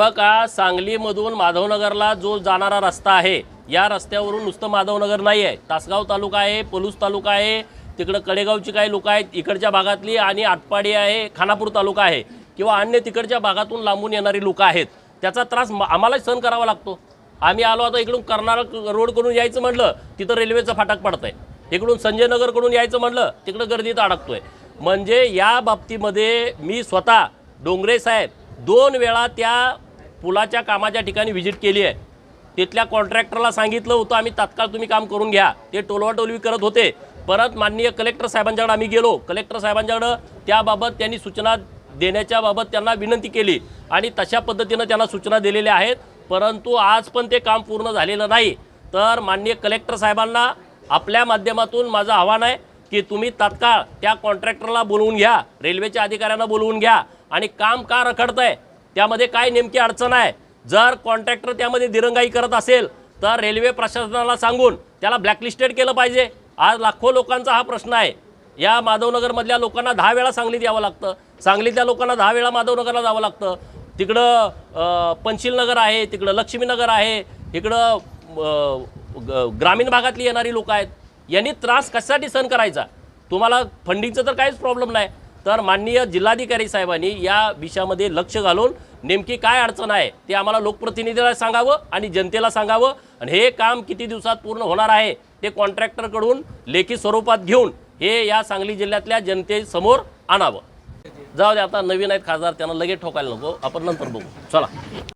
बघा सांगलीमधून माधवनगरला जो जाणारा रस्ता आहे या रस्त्यावरून नुसतं माधवनगर नाही आहे तासगाव तालुका आहे पलूस तालुका आहे तिकडं कडेगावची काही लोकं आहेत इकडच्या भागातली आणि आटपाडी आहे खानापूर तालुका आहे किंवा अन्य तिकडच्या भागातून लांबून येणारी लोकं आहेत. त्याचा त्रास म- आम्हालाच सहन करावा लागतो. आम्ही आलो आता इकडून कर्नाळा रोडकडून यायचं म्हटलं तिथं रेल्वेचं फाटक पडतंय. इकडून संजय नगरकडून यायचं म्हटलं तिकडं गर्दीत आहे म्हणजे या बाबतीमध्ये मी स्वतः डोंगरे साहेब दोन वेळा त्या पुलाच्या कामाच्या ठिकाणी व्हिजिट केली आहे. तिथल्या कॉन्ट्रॅक्टरला सांगितलं होतं आम्ही तात्काळ तुम्ही काम करून घ्या. ते टोलवाटोलवी करत होते. परत माननीय कलेक्टर साहेबांच्याकडे आम्ही गेलो. कलेक्टर साहेबांच्याकडं त्याबाबत त्यांनी सूचना देण्याच्या बाबत त्यांना विनंती केली आणि तशा पद्धतीनं त्यांना सूचना दिलेल्या आहेत. परंतु आज पण ते काम पूर्ण झालेलं नाही. तर माननीय कलेक्टर साहेबांना आपल्या माध्यमातून माझं आव्हान आहे की तुम्ही तात्काळ त्या कॉन्ट्रॅक्टरला बोलवून घ्या. रेल्वेच्या अधिकाऱ्यांना बोलवून घ्या. आणि काम का रखडतंय? त्यामध्ये काय नेमकी अडचण आहे? जर कॉन्ट्रॅक्टर त्यामध्ये दिरंगाई करत असेल तर रेल्वे प्रशासनाला सांगून त्याला ब्लॅकलिस्टेड केलं पाहिजे. आज लाखो लोकांचा हा प्रश्न आहे. या माधवनगरमधल्या लोकांना दहा वेळा सांगलीत यावं लागतं. सांगलीतल्या लोकांना दहा वेळा माधवनगरला जावं लागतं. तिकडं पंचीलनगर आहे तिकडं लक्ष्मीनगर आहे इकडं ग- ग्रामीण भागातली येणारी लोकं आहेत. यांनी त्रास कशासाठी सहन करायचा? तुम्हाला फंडिंगचं तर काहीच प्रॉब्लेम नाही. तर माननीय जिल्हाधिकारी साहेबांनी या विषयामध्ये लक्ष घालून नेमकी काय अडचण आहे ते आम्हाला लोकप्रतिनिधीला सांगावं आणि जनतेला सांगावं. आणि हे काम किती दिवसात पूर्ण होणार आहे ते कॉन्ट्रॅक्टरकडून लेखी स्वरूपात घेऊन हे या सांगली जिल्ह्यातल्या जनतेसमोर आणावं. जाऊ दे आता नवीन आहेत खासदार त्यांना लगेच ठोकायला नको. आपण नंतर बघू. चला.